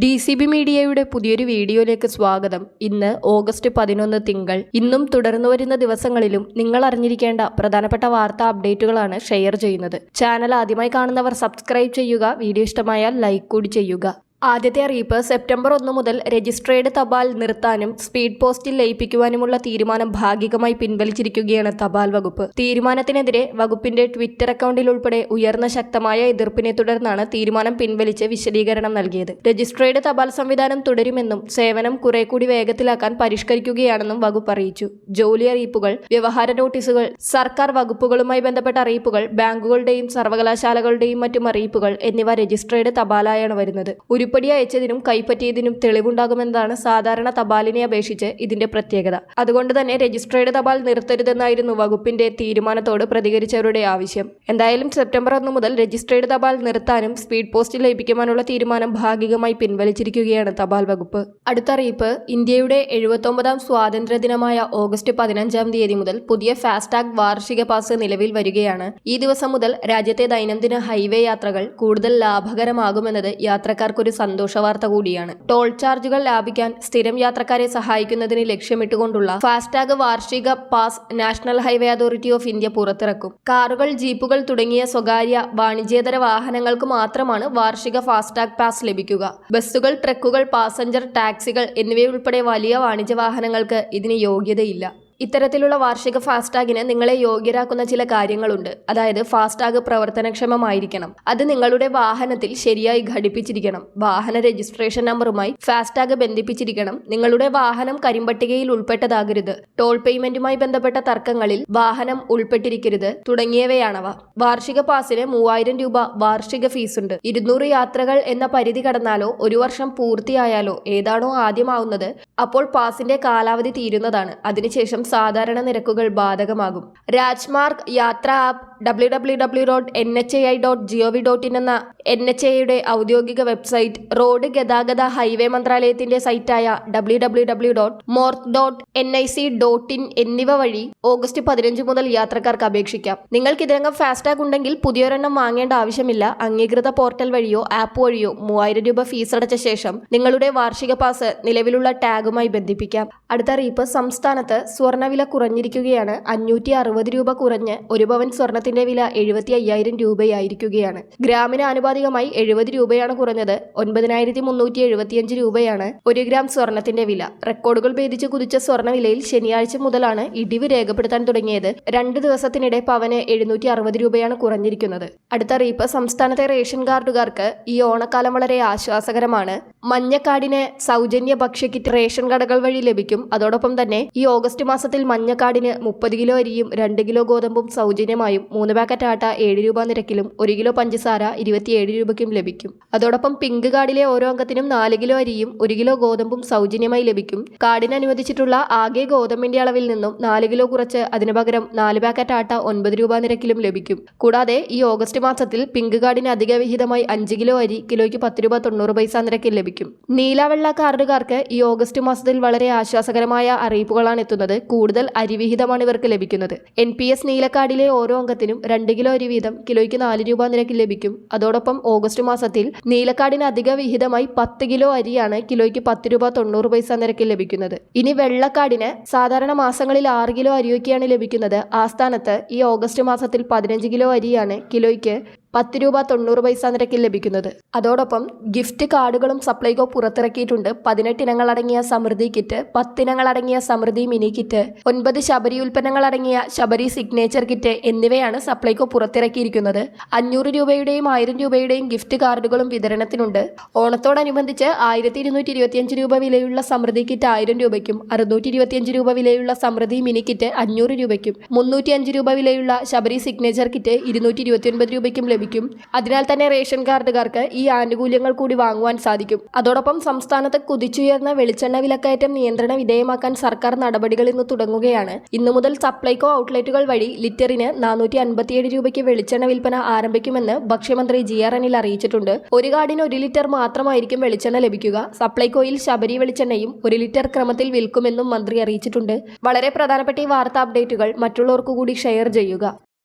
D C B മീഡിയയുടെ പുതിയൊരു വീഡിയോയിലേക്ക് സ്വാഗതം. ഇന്ന് ഓഗസ്റ്റ് പതിനൊന്ന് തിങ്കൾ. ഇന്നും തുടർന്നു വരുന്ന ദിവസങ്ങളിലും നിങ്ങൾ അറിഞ്ഞിരിക്കേണ്ട പ്രധാനപ്പെട്ട വാർത്താ അപ്ഡേറ്റുകളാണ് ഷെയർ ചെയ്യുന്നത്. ചാനൽ ആദ്യമായി കാണുന്നവർ സബ്സ്ക്രൈബ് ചെയ്യുക വീഡിയോ ഇഷ്ടമായാൽ ലൈക്ക് കൂടി ചെയ്യുക. ആദ്യത്തെ അറിയിപ്പ് സെപ്റ്റംബർ ഒന്ന് മുതൽ രജിസ്ട്രേഡ് തപാൽ നിർത്താനും സ്പീഡ് പോസ്റ്റിൽ ലയിപ്പിക്കുവാനുമുള്ള തീരുമാനം ഭാഗികമായി പിൻവലിച്ചിരിക്കുകയാണ് തപാൽ വകുപ്പ്. തീരുമാനത്തിനെതിരെ വകുപ്പിന്റെ ട്വിറ്റർ അക്കൗണ്ടിൽ ഉൾപ്പെടെ ഉയർന്ന ശക്തമായ എതിർപ്പിനെ തുടർന്നാണ് തീരുമാനം പിൻവലിച്ച് വിശദീകരണം നൽകിയത്. രജിസ്ട്രേഡ് തപാൽ സംവിധാനം തുടരുമെന്നും സേവനം കുറെ കൂടി വേഗത്തിലാക്കാൻ പരിഷ്കരിക്കുകയാണെന്നും വകുപ്പ് അറിയിച്ചു. ജോലി അറിയിപ്പുകൾ വ്യവഹാര നോട്ടീസുകൾ സർക്കാർ വകുപ്പുകളുമായി ബന്ധപ്പെട്ട അറിയിപ്പുകൾ ബാങ്കുകളുടെയും സർവകലാശാലകളുടെയും മറ്റും അറിയിപ്പുകൾ എന്നിവ രജിസ്ട്രേഡ് തപാലായാണ് വരുന്നത്. ഉരുപ്പടി അയച്ചതിനും കൈപ്പറ്റിയതിനും തെളിവുണ്ടാകുമെന്നതാണ് സാധാരണ തപാലിനെ അപേക്ഷിച്ച് ഇതിന്റെ പ്രത്യേകത. അതുകൊണ്ട് തന്നെ രജിസ്ട്രേഡ് തപാൽ നിർത്തരുതെന്നായിരുന്നു വകുപ്പിന്റെ തീരുമാനത്തോട് പ്രതികരിച്ചവരുടെ ആവശ്യം. എന്തായാലും സെപ്റ്റംബർ ഒന്ന് മുതൽ രജിസ്ട്രേഡ് തപാൽ നിർത്താനും സ്പീഡ് പോസ്റ്റ് ലയിപ്പിക്കുവാനുള്ള തീരുമാനം ഭാഗികമായി പിൻവലിച്ചിരിക്കുകയാണ് തപാൽ വകുപ്പ്. അടുത്തറിയിപ്പ് ഇന്ത്യയുടെ എഴുപത്തൊമ്പതാം സ്വാതന്ത്ര്യ ദിനമായ ഓഗസ്റ്റ് പതിനഞ്ചാം തീയതി മുതൽ പുതിയ ഫാസ്ടാഗ് വാർഷിക പാസ് നിലവിൽ വരികയാണ്. ഈ ദിവസം മുതൽ രാജ്യത്തെ ദൈനംദിന ഹൈവേ യാത്രകൾ കൂടുതൽ ലാഭകരമാകുമെന്നത് യാത്രക്കാർക്കൊരു സന്തോഷ വാർത്ത കൂടിയാണ്. ടോൾ ചാർജുകൾ ലാഭിക്കാൻ സ്ഥിരം യാത്രക്കാരെ സഹായിക്കുന്നതിന് ലക്ഷ്യമിട്ടുകൊണ്ടുള്ള ഫാസ്ടാഗ് വാർഷിക pass National Highway Authority of India പുറത്തിറക്കും. കാറുകൾ ജീപ്പുകൾ തുടങ്ങിയ സ്വകാര്യ വാണിജ്യേതര വാഹനങ്ങൾക്ക് മാത്രമാണ് വാർഷിക ഫാസ്ടാഗ് പാസ് ലഭിക്കുക. ബസ്സുകൾ ട്രക്കുകൾ പാസഞ്ചർ ടാക്സികൾ എന്നിവയുൾപ്പെടെ വലിയ വാണിജ്യ വാഹനങ്ങൾക്ക് ഇതിന് യോഗ്യതയില്ല. ഇത്തരത്തിലുള്ള വാർഷിക ഫാസ്ടാഗിന് നിങ്ങളെ യോഗ്യരാക്കുന്ന ചില കാര്യങ്ങളുണ്ട്. അതായത് ഫാസ്ടാഗ് പ്രവർത്തനക്ഷമമായിരിക്കണം. അത് നിങ്ങളുടെ വാഹനത്തിൽ ശരിയായി ഘടിപ്പിച്ചിരിക്കണം. വാഹന രജിസ്ട്രേഷൻ നമ്പറുമായി ഫാസ്ടാഗ് ബന്ധിപ്പിച്ചിരിക്കണം. നിങ്ങളുടെ വാഹനം കരിമ്പട്ടികയിൽ ഉൾപ്പെട്ടതാകരുത്. ടോൾ പേയ്മെന്റുമായി ബന്ധപ്പെട്ട തർക്കങ്ങളിൽ വാഹനം ഉൾപ്പെട്ടിരിക്കരുത് തുടങ്ങിയവയാണവ. വാർഷിക പാസിന് മൂവായിരം രൂപ വാർഷിക ഫീസുണ്ട്. ഇരുന്നൂറ് യാത്രകൾ എന്ന പരിധി കടന്നാലോ ഒരു വർഷം പൂർത്തിയായാലോ ഏതാണോ ആദ്യമാവുന്നത് അപ്പോൾ പാസിന്റെ കാലാവധി തീരുന്നതാണ്. അതിനുശേഷം സാധാരണ നിരക്കുകൾ ബാധകമാകും. Rajmarg Yatra app W W W dot N H I dot G O V dot in എന്ന എൻ എച്ച് ഐയുടെ ഔദ്യോഗിക വെബ്സൈറ്റ് റോഡ് ഗതാഗത ഹൈവേ മന്ത്രാലയത്തിന്റെ സൈറ്റായ W W W dot MoRTH dot N I C dot in എന്നിവ വഴി August പതിനഞ്ച് മുതൽ യാത്രക്കാർക്ക് അപേക്ഷിക്കാം. നിങ്ങൾക്ക് ഇതിനകം ഫാസ്ടാഗ് ഉണ്ടെങ്കിൽ പുതിയൊരെണ്ണം വാങ്ങേണ്ട ആവശ്യമില്ല. അംഗീകൃത പോർട്ടൽ വഴിയോ ആപ്പ് വഴിയോ മൂവായിരം രൂപ ഫീസ് അടച്ച ശേഷം നിങ്ങളുടെ വാർഷിക പാസ് നിലവിലുള്ള ടാഗുമായി ബന്ധിപ്പിക്കാം. അടുത്ത അറിയിപ്പ് സംസ്ഥാനത്ത് സ്വർണവില കുറഞ്ഞിരിക്കുകയാണ്. അഞ്ഞൂറ്റി അറുപത് രൂപ കുറഞ്ഞ് ഒരു പവൻ സ്വർണത്തിന്റെ വില എഴുപത്തി അയ്യായിരം രൂപയായിരിക്കുകയാണ്. ഗ്രാമിന് ആനുപാതികമായി എഴുപത് രൂപയാണ് കുറഞ്ഞത്. ഒൻപതിനായിരത്തി മുന്നൂറ്റി എഴുപത്തിയഞ്ച് രൂപയാണ് ഒരു ഗ്രാം സ്വർണത്തിന്റെ വില. റെക്കോർഡുകൾ ഭേദിച്ച് കുതിച്ച സ്വർണവിലയിൽ ശനിയാഴ്ച മുതലാണ് ഇടിവ് രേഖപ്പെടുത്താൻ തുടങ്ങിയത്. രണ്ട് ദിവസത്തിനിടെ പവന് എഴുന്നൂറ്റി അറുപത് രൂപയാണ് കുറഞ്ഞിരിക്കുന്നത്. അടുത്ത അറിയിപ്പ് സംസ്ഥാനത്തെ റേഷൻ കാർഡുകാർക്ക് ഈ ഓണക്കാലം വളരെ ആശ്വാസകരമാണ്. മഞ്ഞക്കാടിന് സൗജന്യ ഭക്ഷ്യക്കിറ്റ് റേഷൻ കടകൾ വഴി ലഭിക്കും. അതോടൊപ്പം തന്നെ ഈ ഓഗസ്റ്റ് മാസത്തിൽ മഞ്ഞക്കാടിന് മുപ്പത് കിലോ അരിയും രണ്ട് കിലോ ഗോതമ്പും സൗജന്യമായും മൂന്ന് പാക്കറ്റ് ആട്ട ഏഴ് രൂപ നിരക്കിലും ഒരു കിലോ പഞ്ചസാര ഇരുപത്തിയേഴ് രൂപയ്ക്കും ലഭിക്കും. അതോടൊപ്പം പിങ്ക് കാർഡിലെ ഓരോ അംഗത്തിനും നാല് കിലോ അരിയും ഒരു കിലോ ഗോതമ്പും സൗജന്യമായി ലഭിക്കും. കാർഡിന് അനുവദിച്ചിട്ടുള്ള ആകെ ഗോതമ്പിന്റെ അളവിൽ നിന്നും നാല് കിലോ കുറച്ച് അതിനു പകരം നാല് പാക്കറ്റ് ആട്ട ഒൻപത് രൂപ നിരക്കിലും ലഭിക്കും. കൂടാതെ ഈ ഓഗസ്റ്റ് മാസത്തിൽ പിങ്ക് കാർഡിന് അധിക വിഹിതമായി അഞ്ച് കിലോ അരി കിലോയ്ക്ക് പത്ത് രൂപ തൊണ്ണൂറ് പൈസ നിരക്കിൽ ലഭിക്കും. നീലവെള്ള കാർഡുകാർക്ക് ഈ ഓഗസ്റ്റ് മാസത്തിൽ വളരെ ആശ്വാസകരമായ അറിയിപ്പുകളാണ് എത്തുന്നത്. കൂടുതൽ അരിവിഹിതമാണ് ഇവർക്ക് ലഭിക്കുന്നത്. എൻ പി എസ് നീലക്കാടിലെ ഓരോ അംഗത്തിനും രണ്ട് കിലോ അരി വീതം കിലോയ്ക്ക് നാല് രൂപ നിരക്കിൽ ലഭിക്കും. അതോടൊപ്പം ഓഗസ്റ്റ് മാസത്തിൽ നീലക്കാടിന് അധിക വിഹിതമായി പത്ത് കിലോ അരിയാണ് കിലോയ്ക്ക് പത്ത് രൂപ തൊണ്ണൂറ് പൈസ നിരക്കിൽ ലഭിക്കുന്നത്. ഇനി വെള്ളക്കാടിന് സാധാരണ മാസങ്ങളിൽ ആറ് കിലോ അരിയൊക്കെയാണ് ലഭിക്കുന്നത്. ആ സ്ഥാനത്ത് ഈ ഓഗസ്റ്റ് മാസത്തിൽ പതിനഞ്ച് കിലോ അരിയാണ് കിലോയ്ക്ക് പത്ത് രൂപ തൊണ്ണൂറ് പൈസ നിരക്കിൽ ലഭിക്കുന്നത്. അതോടൊപ്പം ഗിഫ്റ്റ് കാർഡുകളും സപ്ലൈകോ പുറത്തിറക്കിയിട്ടുണ്ട്. പതിനെട്ട് ഇനങ്ങൾ അടങ്ങിയ സമൃദ്ധി കിറ്റ് പത്തിനങ്ങൾ അടങ്ങിയ സമൃദ്ധി മിനി കിറ്റ് ഒൻപത് ശബരി ഉൽപ്പന്നങ്ങൾ അടങ്ങിയ ശബരി സിഗ്നേച്ചർ കിറ്റ് എന്നിവയാണ് സപ്ലൈകോ പുറത്തിറക്കിയിരിക്കുന്നത്. അഞ്ഞൂറ് രൂപയുടെയും ആയിരം രൂപയുടെയും ഗിഫ്റ്റ് കാർഡുകളും വിതരണത്തിനുണ്ട്. ഓണത്തോടനുബന്ധിച്ച് ആയിരത്തി ഇരുന്നൂറ്റി ഇരുപത്തിയഞ്ച് രൂപ വിലയുള്ള സമൃദ്ധി കിറ്റ് ആയിരം രൂപയ്ക്കും അറുന്നൂറ്റി ഇരുപത്തിയഞ്ച് രൂപ വിലയുള്ള സമൃദ്ധി മിനി കിറ്റ് അഞ്ഞൂറ് രൂപയ്ക്കും മുന്നൂറ്റി അഞ്ച് രൂപ വിലയുള്ള ശബരി സിഗ്നേച്ചർ കിറ്റ് ഇരുന്നൂറ്റി ഇരുപത്തിയൊൻപത് രൂപയ്ക്കും ലഭിക്കും. അതിനാൽ തന്നെ റേഷൻ കാർഡുകാർക്ക് ഈ ആനുകൂല്യങ്ങൾ കൂടി വാങ്ങുവാൻ സാധിക്കും. അതോടൊപ്പം സംസ്ഥാനത്ത് കുതിച്ചുയർന്ന വെളിച്ചെണ്ണ വിലക്കയറ്റം നിയന്ത്രണ വിധേയമാക്കാൻ സർക്കാർ നടപടികൾ ഇന്ന് തുടങ്ങുകയാണ്. ഇന്നു മുതൽ സപ്ലൈകോ ഔട്ട്ലെറ്റുകൾ വഴി ലിറ്ററിന് നാനൂറ്റി അൻപത്തിയേഴ് രൂപയ്ക്ക് വെളിച്ചെണ്ണ വിൽപ്പന ആരംഭിക്കുമെന്ന് ഭക്ഷ്യമന്ത്രി ജി ആർ അനിൽ അറിയിച്ചിട്ടുണ്ട്. ഒരു കാർഡിന് ഒരു ലിറ്റർ മാത്രമായിരിക്കും വെളിച്ചെണ്ണ ലഭിക്കുക. സപ്ലൈകോയിൽ ശബരി വെളിച്ചെണ്ണയും ഒരു ലിറ്റർ ക്രമത്തിൽ വിൽക്കുമെന്നും മന്ത്രി അറിയിച്ചിട്ടുണ്ട്. വളരെ പ്രധാനപ്പെട്ട ഈ വാർത്താ അപ്ഡേറ്റുകൾ മറ്റുള്ളവർക്കു കൂടി ഷെയർ ചെയ്യുക.